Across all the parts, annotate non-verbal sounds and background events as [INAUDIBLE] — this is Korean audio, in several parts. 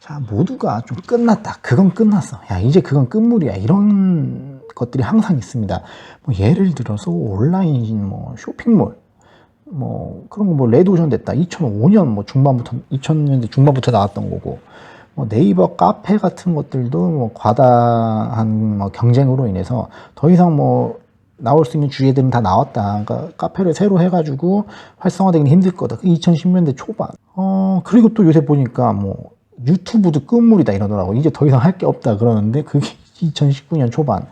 자, 모두가 좀 끝났다. 그건 끝났어. 야, 이제 그건 끝물이야. 이런 것들이 항상 있습니다. 뭐 예를 들어서 온라인 뭐 쇼핑몰 뭐 그런 거 뭐 레드오션 됐다. 2005년 뭐 중반부터 2000년대 중반부터 나왔던 거고 뭐 네이버 카페 같은 것들도 뭐 과다한 뭐 경쟁으로 인해서 더 이상 뭐 나올 수 있는 주제들은 다 나왔다. 그러니까 카페를 새로 해가지고 활성화되기는 힘들 거다. 그 2010년대 초반. 어 그리고 또 요새 보니까 뭐 유튜브도 끝물이다 이러더라고. 이제 더 이상 할 게 없다 그러는데 그게 [LAUGHS] 2019년 초반.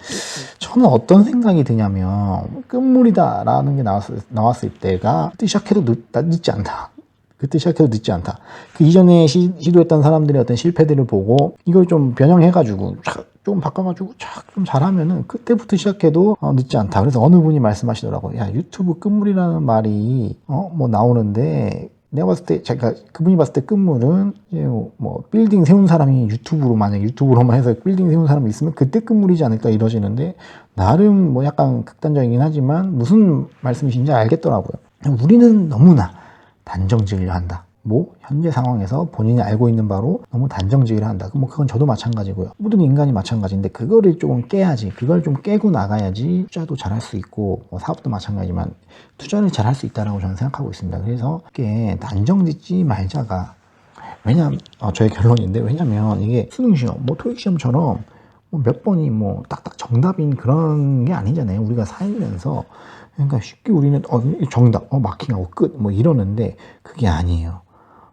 저는 어떤 생각이 드냐면 끝물이다라는 게 나왔을, 나왔을 때가 그때 시작해도 늦, 늦지 않다. 그때 시작해도 늦지 않다. 그 이전에 시, 시도했던 사람들의 어떤 실패들을 보고 이걸 좀 변형해가지고 촥, 좀 바꿔가지고 촥좀 잘하면은 그때부터 시작해도 어, 늦지 않다. 그래서 어느 분이 말씀하시더라고. 야 유튜브 끝물이라는 말이 어 뭐 나오는데 내가 봤을 때 제가 그분이 봤을 때 끝물은 이제 뭐 빌딩 세운 사람이 유튜브로 만약 유튜브로만 해서 빌딩 세운 사람이 있으면 그때 끝물이지 않을까 이러시는데 나름 뭐 약간 극단적이긴 하지만 무슨 말씀이신지 알겠더라고요. 우리는 너무나 단정 지으려 한다. 뭐 현재 상황에서 본인이 알고 있는 바로 너무 단정지으려 한다. 뭐 그건 저도 마찬가지고요. 모든 인간이 마찬가지인데 그거를 조금 깨야지. 그걸 좀 깨고 나가야지 투자도 잘할 수 있고 뭐 사업도 마찬가지지만 투자를 잘할 수 있다라고 저는 생각하고 있습니다. 그래서 이게 단정짓지 말자가 왜냐면 어, 저의 결론인데 왜냐면 이게 수능 시험, 뭐 토익 시험처럼 뭐 몇 번이 뭐 딱딱 정답인 그런 게 아니잖아요. 우리가 살면서 그러니까 쉽게 우리는 어 정답, 어 마킹하고 끝 뭐 이러는데 그게 아니에요.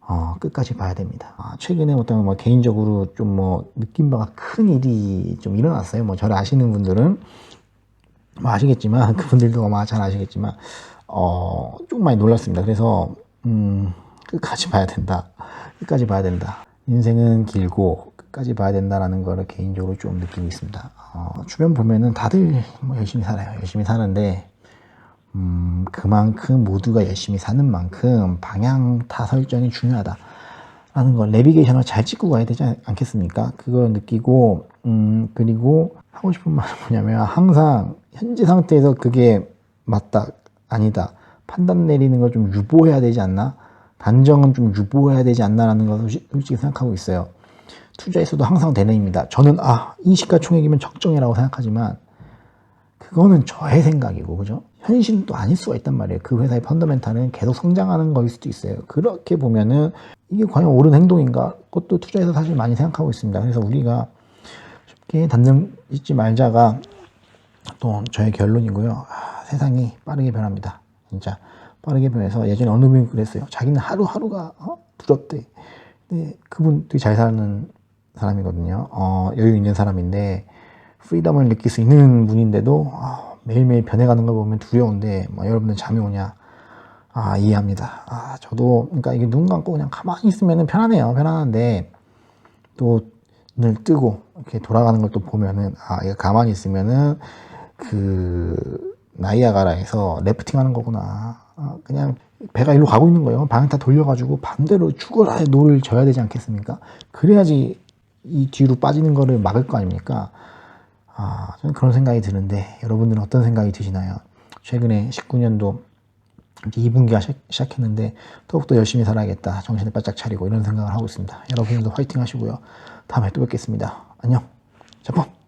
어, 끝까지 봐야 됩니다. 아, 최근에 어떤 뭐 개인적으로 좀 뭐 느낀 바가 큰 일이 좀 일어났어요. 뭐 저를 아시는 분들은 뭐 아시겠지만 [LAUGHS] 그분들도 아마 잘 아시겠지만 어, 좀 많이 놀랐습니다. 그래서 음, 끝까지 봐야 된다. 끝까지 봐야 된다. 인생은 길고 끝까지 봐야 된다라는 거를 개인적으로 좀 느끼고 있습니다. 어, 주변 보면은 다들 뭐 열심히 살아요. 열심히 사는데 음, 그만큼 모두가 열심히 사는 만큼 방향 타 설정이 중요하다. 라는 걸 내비게이션을 잘 찍고 가야 되지 않- 않겠습니까? 그걸 느끼고, 음, 그리고 하고 싶은 말은 [LAUGHS] 뭐냐면 항상 현재 상태에서 그게 맞다, 아니다. 판단 내리는 걸 좀 유보해야 되지 않나? 단정은 좀 유보해야 되지 않나라는 걸 솔직- 솔직히 생각하고 있어요. 투자에서도 항상 대뇌입니다. 저는, 아, 이 시가총액이면 적정이라고 생각하지만, 그거는 저의 생각이고, 그죠? 현실은 또 아닐 수가 있단 말이에요. 그 회사의 펀더멘탈은 계속 성장하는 거일 수도 있어요. 그렇게 보면은 이게 과연 옳은 행동인가? 그것도 투자에서 사실 많이 생각하고 있습니다. 그래서 우리가 쉽게 단정 짓지 말자가 또 저의 결론이고요. 아, 세상이 빠르게 변합니다. 진짜 빠르게 변해서 예전에 어느 분이 그랬어요. 자기는 하루하루가 어? 두렵대. 근데 그분 되게 잘 사는 사람이거든요. 어, 여유 있는 사람인데 프리덤을 느낄 수 있는 분인데도 아, 매일매일 변해가는 걸 보면 두려운데 뭐 여러분들 잠이 오냐? 아 이해합니다. 아 저도 그러니까 이게 눈 감고 그냥 가만히 있으면 편하네요. 편안한데 또 눈을 뜨고 이렇게 돌아가는 걸 또 보면은 아 이거 가만히 있으면은 그 나이아가라에서 래프팅 하는 거구나. 아, 그냥 배가 일로 가고 있는 거예요. 방향 다 돌려가지고 반대로 죽어라 노를 져야 되지 않겠습니까? 그래야지 이 뒤로 빠지는 거를 막을 거 아닙니까? 아, 저는 그런 생각이 드는데 여러분들은 어떤 생각이 드시나요? 최근에 19년도 2분기가 시작했는데 더욱더 열심히 살아야겠다. 정신을 바짝 차리고 이런 생각을 하고 있습니다. 여러분들도 화이팅 하시고요. 다음에 또 뵙겠습니다. 안녕. 자폰.